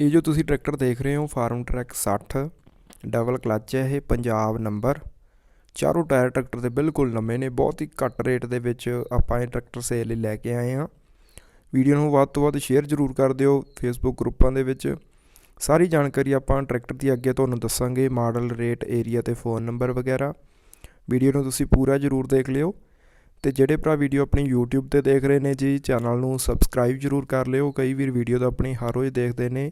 ਇਹ ਜੋ ਤੁਸੀਂ ਟਰੈਕਟਰ ਦੇਖ ਰਹੇ ਹੋ, ਫਾਰਮ ਟਰੈਕ 60 ਡਬਲ ਕਲੱਚ ਹੈ ਇਹ, ਪੰਜਾਬ ਨੰਬਰ। ਚਾਰੋਂ ਟਾਇਰ ਟਰੈਕਟਰ ਦੇ ਬਿਲਕੁਲ ਨਵੇਂ ਨੇ, ਬਹੁਤ ਹੀ ਘੱਟ ਰੇਟ ਦੇ ਵਿੱਚ ਆਪਾਂ ਇਹ ਟਰੈਕਟਰ ਸੇਲ ਲਈ ਲੈ ਕੇ ਆਏ ਹਾਂ। ਵੀਡੀਓ ਨੂੰ ਵੱਧ ਤੋਂ ਵੱਧ ਸ਼ੇਅਰ ਜ਼ਰੂਰ ਕਰ ਦਿਓ ਫੇਸਬੁੱਕ ਗਰੁੱਪਾਂ ਦੇ ਵਿੱਚ। ਸਾਰੀ ਜਾਣਕਾਰੀ ਆਪਾਂ ਟਰੈਕਟਰ ਦੀ ਅੱਗੇ ਤੁਹਾਨੂੰ ਦੱਸਾਂਗੇ, ਮਾਡਲ, ਰੇਟ, ਏਰੀਆ ਤੇ ਫੋਨ ਨੰਬਰ ਵਗੈਰਾ। ਵੀਡੀਓ ਨੂੰ ਤੁਸੀਂ ਪੂਰਾ ਜ਼ਰੂਰ ਦੇਖ ਲਿਓ। ਤੇ ਜਿਹੜੇ ਭਰਾ ਵੀਡੀਓ ਆਪਣੀ YouTube ਤੇ ਦੇਖ ਰਹੇ ਨੇ ਜੀ, ਚੈਨਲ ਨੂੰ ਸਬਸਕ੍ਰਾਈਬ ਜ਼ਰੂਰ ਕਰ ਲਿਓ। ਕਈ ਵੀਰ ਵੀਡੀਓ ਤਾਂ ਆਪਣੀ ਹਰ ਰੋਜ਼ ਦੇਖਦੇ ਨੇ।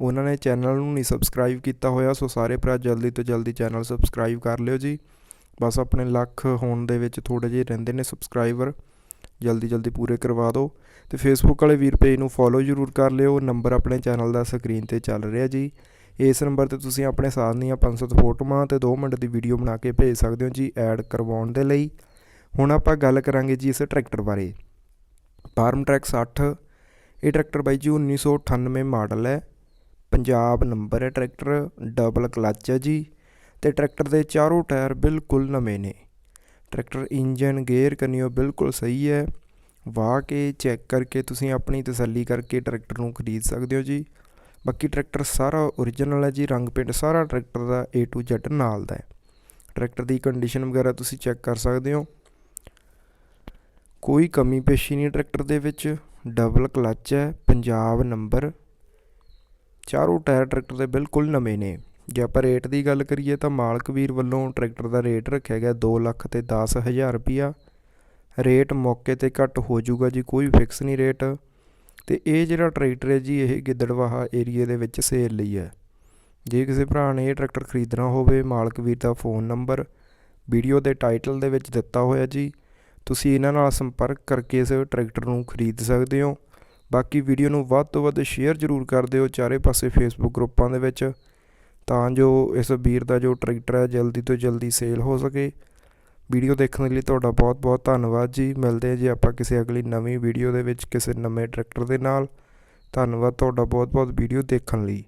ਉਹਨਾਂ ਨੇ ਚੈਨਲ ਨੂੰ ਨਹੀਂ ਸਬਸਕ੍ਰਾਈਬ ਕੀਤਾ ਹੋਇਆ, ਸੋ ਸਾਰੇ ਭਰਾ ਜਲਦੀ ਤੋਂ ਜਲਦੀ ਚੈਨਲ ਸਬਸਕ੍ਰਾਈਬ ਕਰ ਲਿਓ ਜੀ। ਬਸ ਆਪਣੇ ਲੱਖ ਹੋਣ ਦੇ ਵਿੱਚ ਥੋੜੇ ਜਿਹੇ ਰਹਿੰਦੇ ਨੇ ਸਬਸਕ੍ਰਾਈਬਰ ਜਲਦੀ ਜਲਦੀ ਪੂਰੇ ਕਰਵਾ ਦਿਓ। ਤੇ ਫੇਸਬੁੱਕ ਵਾਲੇ ਵੀਰ ਪੇਜ ਨੂੰ ਫੋਲੋ ਜ਼ਰੂਰ ਕਰ ਲਿਓ। ਨੰਬਰ ਆਪਣੇ ਚੈਨਲ ਦਾ ਸਕਰੀਨ ਤੇ ਚੱਲ ਰਿਹਾ ਜੀ। ਇਸ ਨੰਬਰ ਤੇ ਤੁਸੀਂ ਆਪਣੇ ਸਾਥ ਦੀਆਂ 500 ਫੋਟੋਆਂ ਤੇ 2 ਮਿੰਟ ਦੀ ਵੀਡੀਓ ਬਣਾ ਕੇ ਭੇਜ ਸਕਦੇ ਹੋ ਜੀ ਐਡ ਕਰਵਾਉਣ ਦੇ ਲਈ। ਹੁਣ ਆਪਾਂ ਗੱਲ ਕਰਾਂਗੇ ਜੀ ਇਸ ਟਰੈਕਟਰ ਬਾਰੇ। ਫਾਰਮ ਟਰੈਕ 60 ਇਹ ਟਰੈਕਟਰ ਬਾਈ ਜੀ 1998 ਮਾਡਲ ਹੈ। ਪੰਜਾਬ ਨੰਬਰ ਹੈ ਟਰੈਕਟਰ ਡਬਲ ਕਲੱਚ ਹੈ ਜੀ ਤੇ ਟਰੈਕਟਰ ਦੇ ਚਾਰੋਂ ਟਾਇਰ ਬਿਲਕੁਲ ਨਵੇਂ ਨੇ। ਟਰੈਕਟਰ ਇੰਜਨ, ਗੇਅਰ ਕੰਨਿਓ ਬਿਲਕੁਲ ਸਹੀ ਹੈ। ਵਾਹ ਕੇ ਚੈੱਕ ਕਰਕੇ ਤੁਸੀਂ ਆਪਣੀ ਤਸੱਲੀ ਕਰਕੇ ਟਰੈਕਟਰ ਨੂੰ ਖਰੀਦ ਸਕਦੇ ਹੋ ਜੀ। ਬਾਕੀ ਟਰੈਕਟਰ ਸਾਰਾ ਓਰੀਜਨਲ ਹੈ ਜੀ, ਰੰਗ ਪੇਂਟ ਸਾਰਾ ਟਰੈਕਟਰ ਦਾ A to Z ਨਾਲ ਦਾ ਹੈ। ਟਰੈਕਟਰ ਦੀ ਕੰਡੀਸ਼ਨ ਵਗੈਰਾ ਤੁਸੀਂ ਚੈੱਕ ਕਰ ਸਕਦੇ ਹੋ। ਕੋਈ ਕਮੀ ਪੇਸ਼ੀ ਨਹੀਂ ਟਰੈਕਟਰ ਦੇ ਵਿੱਚ। ਡਬਲ ਕਲੱਚ ਹੈ, ਪੰਜਾਬ ਨੰਬਰ ਚਾਰੋਂ ਟਾਇਰ ਟਰੈਕਟਰ ਦੇ ਬਿਲਕੁਲ ਨਵੇਂ ਨੇ। ਜੇ ਆਪਾਂ ਰੇਟ ਦੀ ਗੱਲ ਕਰੀਏ ਤਾਂ ਮਾਲਕ ਵੀਰ ਵੱਲੋਂ ਟਰੈਕਟਰ ਦਾ ਰੇਟ ਰੱਖਿਆ ਗਿਆ 2 ਲੱਖ ਤੇ 10000 ਰੁਪਿਆ ਰੇਟ ਮੌਕੇ ਤੇ ਘੱਟ ਹੋ ਜਾਊਗਾ ਜੀ, ਕੋਈ ਫਿਕਸ ਨਹੀਂ ਰੇਟ ਤੇ ਇਹ ਜਿਹੜਾ ਟਰੈਕਟਰ ਹੈ ਜੀ, ਇਹ ਗਿੱਦੜਵਾਹਾ ਏਰੀਏ ਦੇ ਵਿੱਚ ਸੇਲ ਲਈ ਹੈ। ਜੇ ਕਿਸੇ ਭਰਾ ਨੇ ਇਹ ਟਰੈਕਟਰ ਖਰੀਦਣਾ ਹੋਵੇ, ਮਾਲਕ ਵੀਰ ਦਾ ਫੋਨ ਨੰਬਰ ਵੀਡੀਓ ਦੇ ਟਾਈਟਲ ਦੇ ਵਿੱਚ ਦਿੱਤਾ ਹੋਇਆ ਜੀ। ਤੁਸੀਂ ਇਹਨਾਂ ਨਾਲ ਸੰਪਰਕ ਕਰਕੇ ਇਸ ਟਰੈਕਟਰ ਨੂੰ ਖਰੀਦ ਸਕਦੇ ਹੋ। ਬਾਕੀ ਵੀਡੀਓ ਨੂੰ ਵੱਧ ਤੋਂ ਵੱਧ ਸ਼ੇਅਰ ਜ਼ਰੂਰ ਕਰ ਦਿਓ ਚਾਰੇ ਪਾਸੇ ਫੇਸਬੁੱਕ ਗਰੁੱਪਾਂ ਦੇ ਵਿੱਚ, ਤਾਂ ਜੋ ਇਸ ਵੀਰ ਦਾ ਜੋ ਟਰੈਕਟਰ ਹੈ ਜਲਦੀ ਤੋਂ ਜਲਦੀ ਸੇਲ ਹੋ ਸਕੇ। ਵੀਡੀਓ ਦੇਖਣ ਲਈ ਤੁਹਾਡਾ ਬਹੁਤ ਬਹੁਤ ਧੰਨਵਾਦ ਜੀ। ਮਿਲਦੇ ਹਾਂ ਜੀ ਆਪਾਂ ਕਿਸੇ ਅਗਲੀ ਨਵੀਂ ਵੀਡੀਓ ਦੇ ਵਿੱਚ ਕਿਸੇ ਨਵੇਂ ਟਰੈਕਟਰ ਦੇ ਨਾਲ। ਧੰਨਵਾਦ ਤੁਹਾਡਾ ਬਹੁਤ ਬਹੁਤ ਵੀਡੀਓ ਦੇਖਣ ਲਈ।